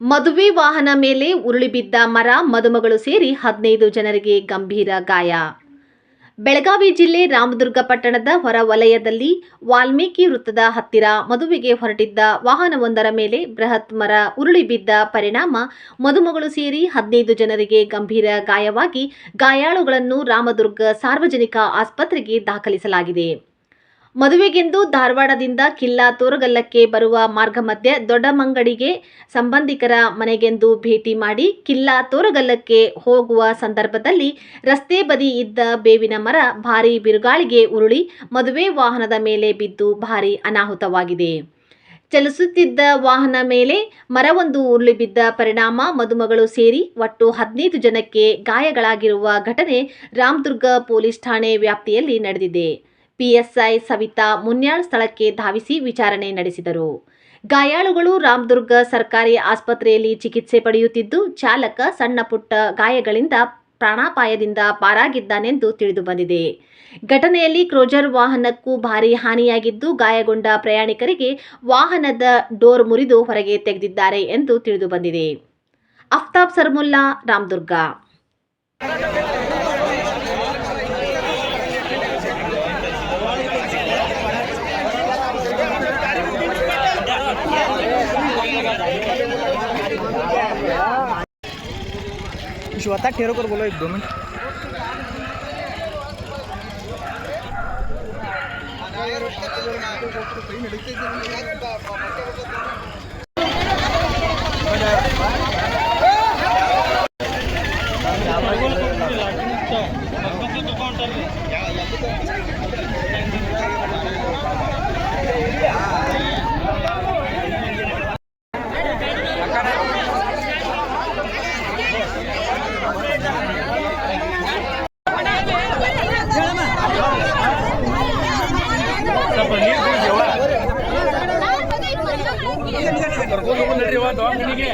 ಮದುವೆ ವಾಹನ ಮೇಲೆ ಉರುಳಿಬಿದ್ದ ಮರ ಮದುಮಗಳು ಸೇರಿ ಹದಿನೈದು ಜನರಿಗೆ ಗಂಭೀರ ಗಾಯ. ಬೆಳಗಾವಿ ಜಿಲ್ಲೆ ರಾಮದುರ್ಗ ಪಟ್ಟಣದ ಹೊರ ವಲಯದಲ್ಲಿ ವಾಲ್ಮೀಕಿ ವೃತ್ತದ ಹತ್ತಿರ ಮದುವೆಗೆ ಹೊರಟಿದ್ದ ವಾಹನವೊಂದರ ಮೇಲೆ ಬೃಹತ್ ಮರ ಉರುಳಿಬಿದ್ದ ಪರಿಣಾಮ ಮದುಮಗಳು ಸೇರಿ ಹದಿನೈದು ಜನರಿಗೆ ಗಂಭೀರ ಗಾಯವಾಗಿ ಗಾಯಾಳುಗಳನ್ನು ರಾಮದುರ್ಗ ಸಾರ್ವಜನಿಕ ಆಸ್ಪತ್ರೆಗೆ ದಾಖಲಿಸಲಾಗಿದೆ. ಮದುವೆಗೆಂದು ಧಾರವಾಡದಿಂದ ಕಿಲ್ಲಾ ತೋರಗಲ್ಲಕ್ಕೆ ಬರುವ ಮಾರ್ಗ ಮಧ್ಯೆ ದೊಡ್ಡಮಂಗಡಿಗೆ ಸಂಬಂಧಿಕರ ಮನೆಗೆಂದು ಭೇಟಿ ಮಾಡಿ ಕಿಲ್ಲಾ ತೋರಗಲ್ಲಕ್ಕೆ ಹೋಗುವ ಸಂದರ್ಭದಲ್ಲಿ ರಸ್ತೆ ಬದಿ ಇದ್ದ ಬೇವಿನ ಮರ ಭಾರೀ ಬಿರುಗಾಳಿಗೆ ಉರುಳಿ ಮದುವೆ ವಾಹನದ ಮೇಲೆ ಬಿದ್ದು ಭಾರೀ ಅನಾಹುತವಾಗಿದೆ. ಚಲಿಸುತ್ತಿದ್ದ ವಾಹನ ಮೇಲೆ ಮರವೊಂದು ಉರುಳಿ ಬಿದ್ದ ಪರಿಣಾಮ ಮದುಮಗಳು ಸೇರಿ ಒಟ್ಟು ಹದಿನೈದು ಜನಕ್ಕೆ ಗಾಯಗಳಾಗಿರುವ ಘಟನೆ ರಾಮದುರ್ಗ ಪೊಲೀಸ್ ಠಾಣೆ ವ್ಯಾಪ್ತಿಯಲ್ಲಿ ನಡೆದಿದೆ. ಪಿಎಸ್ಐ ಸವಿತಾ ಮುನ್ಯಾಳ್ ಸ್ಥಳಕ್ಕೆ ಧಾವಿಸಿ ವಿಚಾರಣೆ ನಡೆಸಿದರು. ಗಾಯಾಳುಗಳು ರಾಮದುರ್ಗ ಸರ್ಕಾರಿ ಆಸ್ಪತ್ರೆಯಲ್ಲಿ ಚಿಕಿತ್ಸೆ ಪಡೆಯುತ್ತಿದ್ದು, ಚಾಲಕ ಸಣ್ಣ ಪುಟ್ಟ ಗಾಯಗಳಿಂದ ಪ್ರಾಣಾಪಾಯದಿಂದ ಪಾರಾಗಿದ್ದಾನೆಂದು ತಿಳಿದುಬಂದಿದೆ ಘಟನೆಯಲ್ಲಿ ಕ್ರೋಜರ್ ವಾಹನಕ್ಕೂ ಭಾರೀ ಹಾನಿಯಾಗಿದ್ದು, ಗಾಯಗೊಂಡ ಪ್ರಯಾಣಿಕರಿಗೆ ವಾಹನದ ಡೋರ್ ಮುರಿದು ಹೊರಗೆ ತೆಗೆದಿದ್ದಾರೆ ಎಂದು ತಿಳಿದುಬಂದಿದೆ ಅಫ್ತಾಬ್ ಸರ್ಮುಲ್ಲಾ, ರಾಮದುರ್ಗ. स्वतः ठेरो कर बोलो एक दो मिनट ಕರ್ಕೊಂಡು ನಿಮಗೆ